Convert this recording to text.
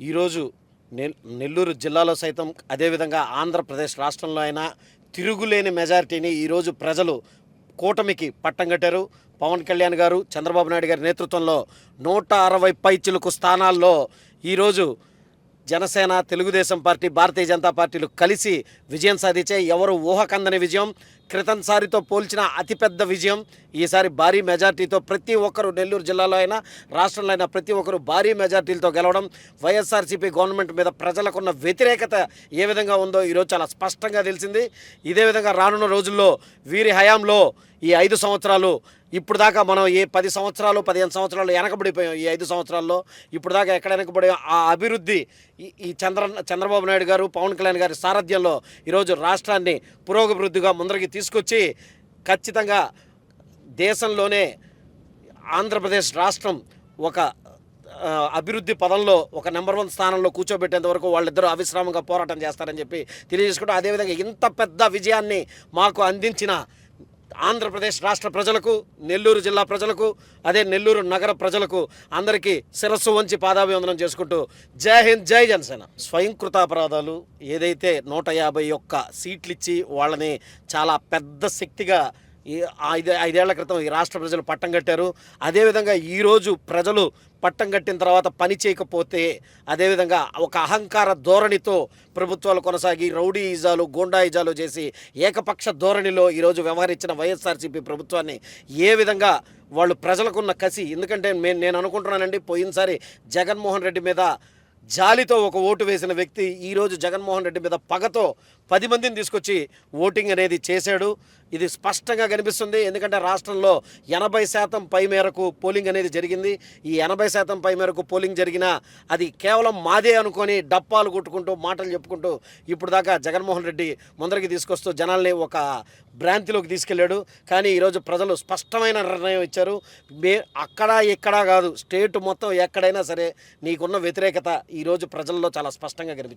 ఈరోజు నెల్ నెల్లూరు జిల్లాలో సైతం అదేవిధంగా ఆంధ్రప్రదేశ్ రాష్ట్రంలో అయినా తిరుగులేని మెజారిటీని ఈరోజు ప్రజలు కూటమికి పట్టం కట్టారు. పవన్ కళ్యాణ్ గారు చంద్రబాబు నాయుడు గారి నేతృత్వంలో నూట అరవై పైచిలుకు స్థానాల్లో ఈరోజు జనసేన తెలుగుదేశం పార్టీ భారతీయ జనతా పార్టీలు కలిసి విజయం సాధించే ఎవరు ఊహకందని విజయం క్రితంసారితో పోల్చిన అతిపెద్ద విజయం ఈసారి భారీ మెజార్టీతో ప్రతి ఒక్కరు నెల్లూరు జిల్లాలో అయినా రాష్ట్రంలో అయినా ప్రతి ఒక్కరు భారీ మెజార్టీలతో గెలవడం వైఎస్ఆర్సీపీ గవర్నమెంట్ మీద ప్రజలకున్న వ్యతిరేకత ఏ విధంగా ఉందో ఈరోజు చాలా స్పష్టంగా తెలిసింది. ఇదే విధంగా రానున్న రోజుల్లో వీరి హయాంలో ఈ ఐదు సంవత్సరాలు ఇప్పుడు దాకా మనం ఏ పది సంవత్సరాలు పదిహేను సంవత్సరాలు వెనకబడిపోయాం. ఈ ఐదు సంవత్సరాల్లో ఇప్పుడు దాకా ఎక్కడ వెనకబడి ఆ అభివృద్ధి ఈ- చంద్ర చంద్రబాబు నాయుడు గారు పవన్ కళ్యాణ్ గారి సారథ్యంలో ఈరోజు రాష్ట్రాన్ని పురోగభివృద్ధిగా ముందరికి తీసుకొచ్చి ఖచ్చితంగా దేశంలోనే ఆంధ్రప్రదేశ్ రాష్ట్రం ఒక అభివృద్ధి పదంలో ఒక నెంబర్ వన్ స్థానంలో కూర్చోబెట్టేంత వరకు వాళ్ళిద్దరూ అవిశ్రామంగా పోరాటం చేస్తారని చెప్పి తెలియజేసుకుంటూ అదేవిధంగా ఇంత పెద్ద విజయాన్ని మాకు అందించిన ఆంధ్రప్రదేశ్ రాష్ట్ర ప్రజలకు నెల్లూరు జిల్లా ప్రజలకు అదే నెల్లూరు నగర ప్రజలకు అందరికీ శిరస్సు వంచి పాదాభివందనం చేసుకుంటూ జై హింద్ జై జనసేన. స్వయంకృతాపరాధాలు ఏదైతే నూట యాభై ఒక్క సీట్లు ఇచ్చి వాళ్ళని చాలా పెద్ద శక్తిగా ఈ ఐదు ఐదేళ్ళ క్రితం ఈ రాష్ట్ర ప్రజలు పట్టం కట్టారు. అదేవిధంగా ఈరోజు ప్రజలు పట్టం కట్టిన తర్వాత పని చేయకపోతే అదేవిధంగా ఒక అహంకార ధోరణితో ప్రభుత్వాలు కొనసాగి రౌడీ గూండాయిజాలు గోండా చేసి ఏకపక్ష ధోరణిలో ఈరోజు వ్యవహరించిన వైఎస్ఆర్సీపీ ప్రభుత్వాన్ని ఏ విధంగా వాళ్ళు ప్రజలకున్న కసి ఎందుకంటే నేను నేను అనుకుంటున్నానండి పోయినసారి జగన్మోహన్ రెడ్డి మీద జాలితో ఒక ఓటు వేసిన వ్యక్తి ఈరోజు జగన్మోహన్ రెడ్డి మీద పగతో పది మందిని తీసుకొచ్చి ఓటింగ్ అనేది చేశాడు. ఇది స్పష్టంగా కనిపిస్తుంది. ఎందుకంటే రాష్ట్రంలో ఎనభై శాతం పై మేరకు పోలింగ్ అనేది జరిగింది. ఈ ఎనభై శాతం పై మేరకు పోలింగ్ జరిగినా అది కేవలం మాదే అనుకొని డప్పాలు కొట్టుకుంటూ మాటలు చెప్పుకుంటూ ఇప్పుడు దాకా జగన్మోహన్ రెడ్డి ముందరికి తీసుకొస్తూ జనాల్ని ఒక భ్రాంతిలోకి తీసుకెళ్ళాడు. కానీ ఈరోజు ప్రజలు స్పష్టమైన నిర్ణయం ఇచ్చారు. మే అక్కడ ఇక్కడ కాదు స్టేట్ మొత్తం ఎక్కడైనా సరే నీకున్న వ్యతిరేకత ఈరోజు ప్రజల్లో చాలా స్పష్టంగా కనిపించింది